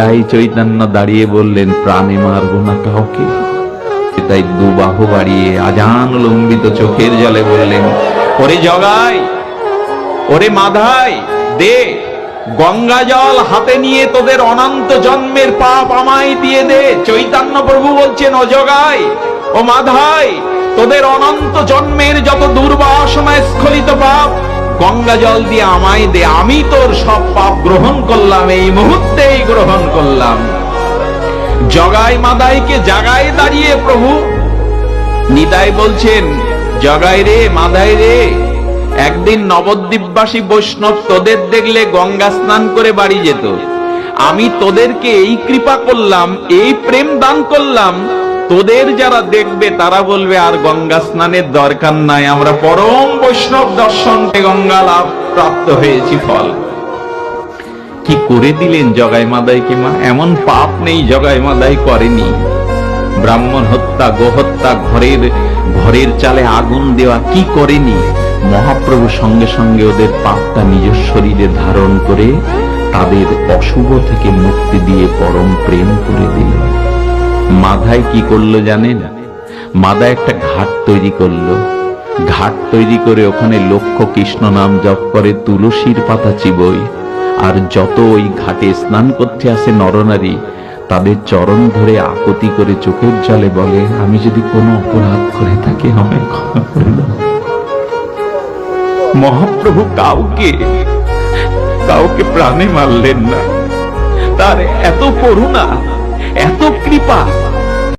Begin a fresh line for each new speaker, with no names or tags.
নিতাই চৈতন্য দাঁড়িয়ে বললেন, প্রাণে মারবো না কাউকে? তাই দুবাহু বাড়িয়ে আজান লম্বিত চোখের জলে বললেন, ওরে জগাই, ওরে মাধাই, দে, গঙ্গা জল হাতে নিয়ে তোদের অনন্ত জন্মের পাপ আমায় দিয়ে দে। চৈতন্য প্রভু বলছেন, ও জগাই, ও মাধাই, তোদের অনন্ত জন্মের যত দুর্বাসনায় গঙ্গা জল দিয়ে আমায় দে, আমি তোর সব পাপ গ্রহণ করলাম, এই মুহূর্তেই গ্রহণ করলাম। জগাই মাদাইকে জাগায় দাঁড়িয়ে প্রভু। নিতাই বলছেন, জগাই রে, মাদাই রে, একদিন নবদ্বীপবাসী বৈষ্ণব তোদের দেখলে গঙ্গা স্নান করে বাড়ি যেত। আমি তোদেরকে এই কৃপা করলাম, এই প্রেম দান করলাম তোদের যারা দেখবে, তারা বলবে, আর গঙ্গা স্নানের দরকার নাই। আমরা পরম বৈষ্ণব দর্শনকে গঙ্গা লাভ প্রাপ্ত হয়েছি ফল। কি করে দিলেন জগাই মাদাইকে মা? এমন পাপ নেই জগাই মাদাই করেনি। ব্রাহ্মণ হত্যা গোহত্যা ঘরের ঘরের চালে আগুন দেওয়া কি করেনি? মহাপ্রভু সঙ্গে সঙ্গে ওদের পাপটা নিজ শরীরে ধারণ করে তাদের অশুভ থেকে মুক্তি দিয়ে পরম প্রেম করে দিল মাধায় কি করল জানেন? মাদা একটা ঘাট তৈরি করল। ঘাট তৈরি করে ওখানে লক্ষ কৃষ্ণ নাম জপ করে তুলসীর পাতা চিবই আর যত ওই ঘাটে স্নান করতে আসে নরনারী, তাদের চরণ ধরে আকতি করে চোখের জলে বলে, আমি যদি কোনো অপরাধ করে থাকি, আমায় ক্ষমা করে দাও। মহাপ্রভু কাউকে কাউকে প্রাণে মারলেন না। তার এত করুণা এত কৃপা